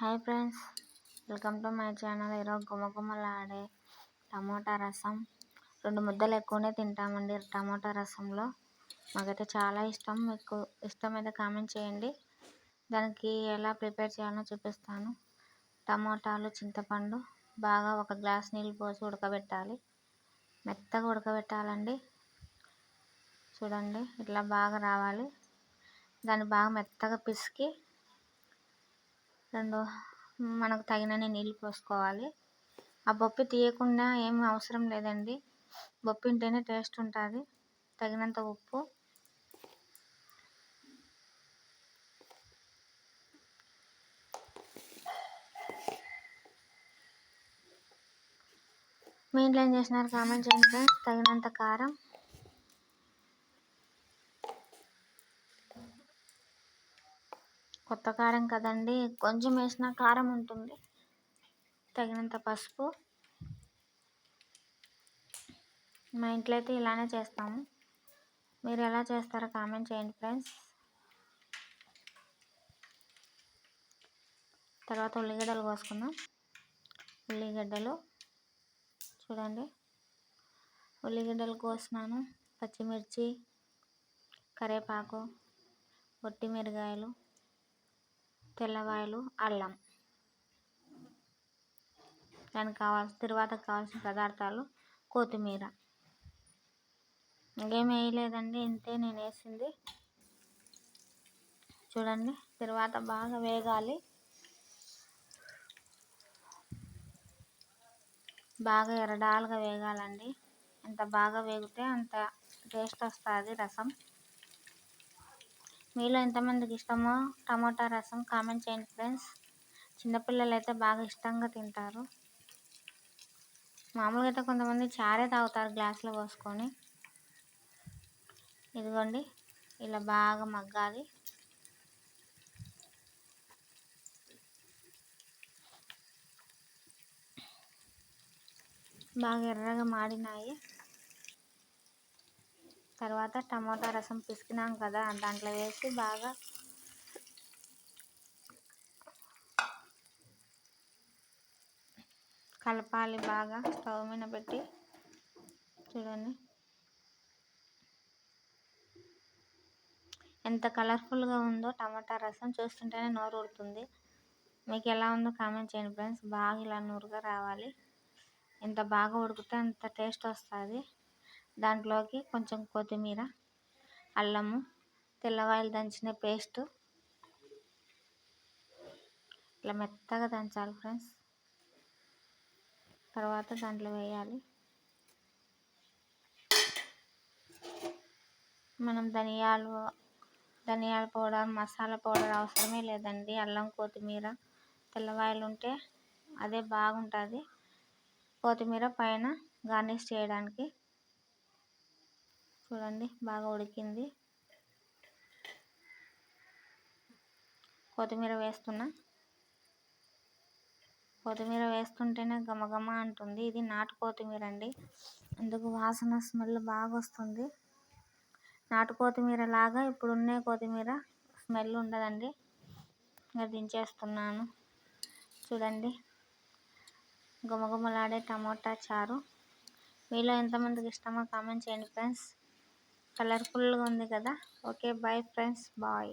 Hi friends welcome to my channel. ఈరోజు గుమగుమలాడే tomato రసం. రెండు ముద్దలు ఎక్కువనే తింటామండి టమోటా రసంలో. మాకైతే చాలా ఇష్టం. మీకు ఇష్టమైతే కామెంట్ చేయండి. దానికి ఎలా ప్రిపేర్ చేయాలో చూపిస్తాను. టమోటాలు చింతపండు బాగా ఒక గ్లాస్ నీళ్ళు పోసి ఉడకబెట్టాలి. మెత్తగా ఉడకబెట్టాలండి. చూడండి ఇట్లా బాగా రావాలి. దాన్ని బాగా మెత్తగా పిసికి రెండు మనకు తగినన్ని నీళ్ళు పోసుకోవాలి. ఆ బొప్పి తీయకుండా ఏం అవసరం లేదండి. బొప్పి ఉంటేనే టేస్ట్ ఉంటుంది. తగినంత ఉప్పు. మీ ఇంట్లో ఏం చేసినారు కామెంట్ చేయండి తగినంత కారం. కొత్త కారం కదండి. కొంచెం వేసిన కారం ఉంటుంది. తగినంత పసుపు. మా ఇంట్లో అయితే ఇలానే చేస్తాము. మీరు ఎలా చేస్తారో కామెంట్ చేయండి ఫ్రెండ్స్. తర్వాత ఉల్లిగడ్డలు కోసుకుందాం. ఉల్లిగడ్డలు. చూడండి. ఉల్లిగడ్డలు కోసినాను. పచ్చిమిర్చి కరివేపాకు ఒట్టి మిరగాయలు తెల్లవాయలు అల్లం. దానికి కావాల్సిన తర్వాత కావాల్సిన పదార్థాలు కొత్తిమీర. ఇంకేం వేయలేదండి ఇంతే నేను వేసింది. చూడండి తర్వాత బాగా వేగాలి. బాగా ఎరడాలుగా వేగాలండి. ఎంత బాగా వేగితే అంత టేస్ట్ వస్తుంది రసం. మీలో ఎంతమందికి ఇష్టమో టమాటా రసం కామెంట్ చేయండి ఫ్రెండ్స్. చిన్నపిల్లలు అయితే బాగా ఇష్టంగా తింటారు. మామూలుగా అయితే కొంతమంది చారే తాగుతారు గ్లాసులో పోసుకొని. ఇదిగోండి ఇలా బాగా మగ్గాలి. బాగా ఎర్రగా మాడినాయి. తర్వాత టమాటా రసం పిసికినాం కదా దాంట్లో వేసి బాగా కలపాలి బాగా స్టవ్ మీద పెట్టి. చూడండి. ఎంత కలర్ఫుల్గా ఉందో టమాటా రసం చూస్తుంటేనే నోరు ఊరుతుంది. మీకు ఎలా ఉందో కామెంట్ చేయండి ఫ్రెండ్స్. బాగా ఇలా నూరుగా రావాలి. ఎంత బాగా ఉడికితే అంత టేస్ట్ వస్తుంది. దాంట్లోకి కొంచెం కొత్తిమీర అల్లము తెల్లవాయలు దంచిన పేస్ట్. ఇట్లా మెత్తగా దంచాలి ఫ్రెండ్స్. తర్వాత దాంట్లో వేయాలి. మనం ధనియాలు ధనియాల పౌడర్ మసాలా పౌడర్ అవసరమే లేదండి. అల్లం కొత్తిమీర తెల్లవాయలు ఉంటే అదే బాగుంటుంది. కొత్తిమీర పైన గార్నిష్ చేయడానికి చూడండి బాగా ఉడికింది. కొత్తిమీర వేస్తున్నా. కొత్తిమీర వేస్తుంటేనే గమగమ అంటుంది. ఇది నాటు కొత్తిమీర అండి. అందుకు వాసన స్మెల్ బాగా వస్తుంది. నాటు కొత్తిమీర లాగా ఇప్పుడు ఉన్న కొత్తిమీర స్మెల్ ఉండదండి. ఇంకా దించేస్తున్నాను. చూడండి. గుమగుమలాడే టమోటా చారు. మీలో ఎంతమందికి ఇష్టమో కామెంట్ చేయండి ఫ్రెండ్స్. కలర్ఫుల్గా ఉంది కదా. Okay bye friends bye.